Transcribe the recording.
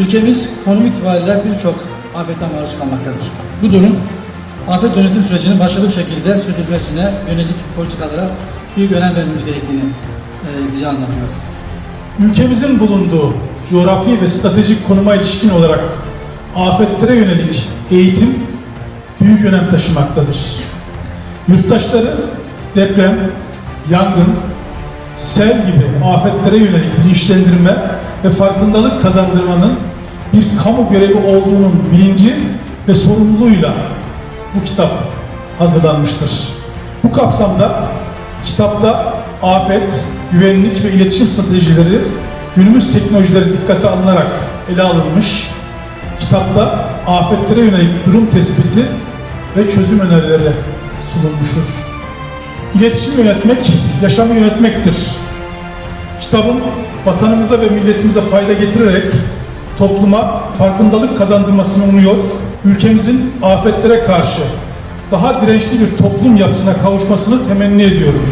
Ülkemiz konum itibariyle birçok afetten maruz kalmaktadır. Bu durum afet yönetim sürecinin başarılı bir şekilde sürdürülmesine yönelik politikalara büyük önem vermemiz gerektiğini e, bize anlatıyor. Ülkemizin bulunduğu coğrafi ve stratejik konuma ilişkin olarak afetlere yönelik eğitim büyük önem taşımaktadır. Yurttaşları deprem, yangın, sel gibi afetlere yönelik bilinçlendirme ve farkındalık kazandırmanın bir kamu görevi olduğunun bilinci ve sorumluluğuyla bu kitap hazırlanmıştır. Bu kapsamda kitapta afet, güvenlik ve iletişim stratejileri günümüz teknolojileri dikkate alınarak ele alınmış. Kitapta afetlere yönelik durum tespiti ve çözüm önerileri sunulmuştur. İletişim yönetmek, yaşamı yönetmektir. Kitabın vatanımıza ve milletimize fayda getirerek topluma farkındalık kazandırmasını umuyor, ülkemizin afetlere karşı daha dirençli bir toplum yapısına kavuşmasını temenni ediyorum.